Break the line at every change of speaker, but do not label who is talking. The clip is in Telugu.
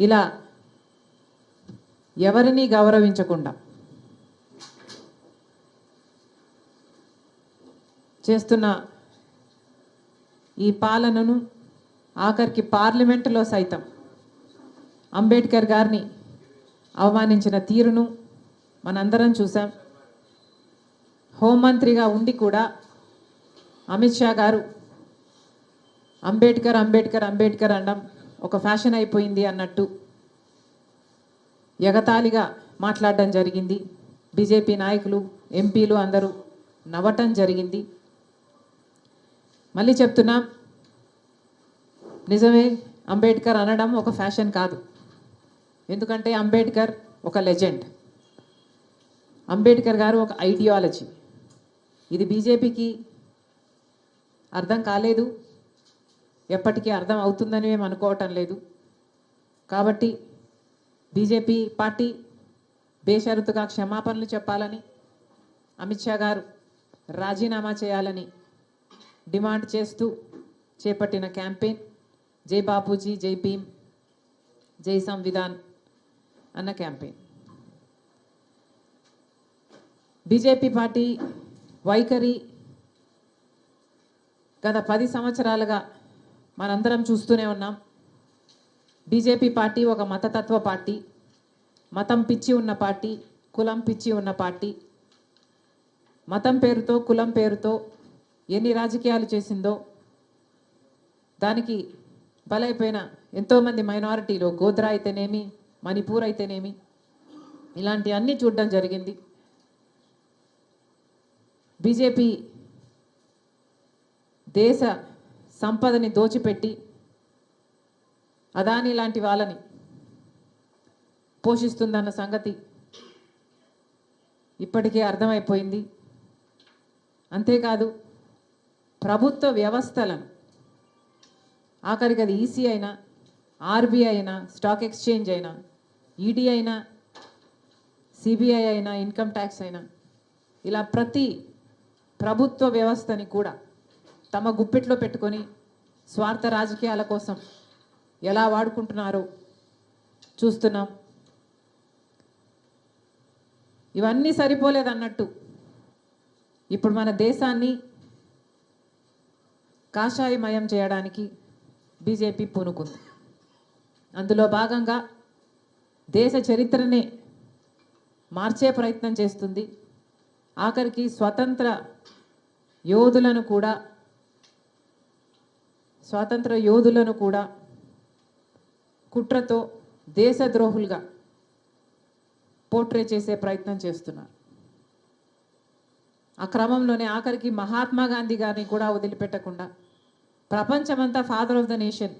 ఇలా ఎవరిని గౌరవించకుండా చేస్తున్న ఈ పాలనను ఆఖరికి పార్లమెంటులో సైతం అంబేద్కర్ గారిని అవమానించిన తీరును మనందరం చూసాం హోంమంత్రిగా ఉండి కూడా అమిత్ షా గారు అంబేద్కర్ అంబేద్కర్ అంబేద్కర్ అనడం ఒక ఫ్యాషన్ అయిపోయింది అన్నట్టు ఎగతాళిగా మాట్లాడడం జరిగింది. బీజేపీ నాయకులు ఎంపీలు అందరూ నవ్వటం జరిగింది. మళ్ళీ చెప్తున్నా నిజమే అంబేద్కర్ అనడం ఒక ఫ్యాషన్ కాదు. ఎందుకంటే అంబేద్కర్ ఒక లెజెండ్. అంబేద్కర్ గారు ఒక ఐడియాలజీ. ఇది బీజేపీకి అర్థం కాలేదు. ఎప్పటికీ అర్థం అవుతుందని మేము అనుకోవటం లేదు. కాబట్టి బీజేపీ పార్టీ బేషరతుగా క్షమాపణలు చెప్పాలని అమిత్ షా గారు రాజీనామా చేయాలని డిమాండ్ చేస్తూ చేపట్టిన క్యాంపెయిన్. జై బాపూజీ జై భీమ్ జై సంవిధాన్ అన్న క్యాంపెయిన్. బీజేపీ పార్టీ వైఖరి గత పది సంవత్సరాలుగా మనందరం చూస్తూనే ఉన్నాం. బీజేపీ పార్టీ ఒక మతతత్వ పార్టీ మతం పిచ్చి ఉన్న పార్టీ కులం పిచ్చి ఉన్న పార్టీ. మతం పేరుతో కులం పేరుతో ఎన్ని రాజకీయాలు చేసిందో దానికి బలైపోయిన ఎంతోమంది మైనారిటీలు గోద్రా అయితేనేమి మణిపూర్ అయితేనేమి ఇలాంటి అన్నీ చూడడం జరిగింది. బీజేపీ దేశ సంపదని దోచిపెట్టి అదాని లాంటి వాళ్ళని పోషిస్తుందన్న సంగతి ఇప్పటికే అర్థమైపోయింది. అంతేకాదు ప్రభుత్వ వ్యవస్థలను ఆఖరికి అది ఈసీ అయినా ఆర్బీఐ అయినా స్టాక్ ఎక్స్చేంజ్ అయినా ఈడీ అయినా సిబిఐ అయినా ఇన్కమ్ ట్యాక్స్ అయినా ఇలా ప్రతి ప్రభుత్వ వ్యవస్థని కూడా తమ గుప్పిట్లో పెట్టుకొని స్వార్థ రాజకీయాల కోసం ఎలా వాడుకుంటున్నారో చూస్తున్నాం. ఇవన్నీ సరిపోలేదన్నట్టు ఇప్పుడు మన దేశాన్ని కాషాయమయం చేయడానికి బీజేపీ పూనుకుంది. అందులో భాగంగా దేశ చరిత్రనే మార్చే ప్రయత్నం చేస్తుంది. ఆఖరికి స్వతంత్ర యోధులను కూడా స్వాతంత్ర యోధులను కూడా కుట్రతో దేశద్రోహులుగా పోర్ట్రే చేసే ప్రయత్నం చేస్తున్నారు. ఆ క్రమంలోనే ఆఖరికి మహాత్మా గాంధీ గారిని కూడా వదిలిపెట్టకుండా ప్రపంచమంతా ఫాదర్ ఆఫ్ ద నేషన్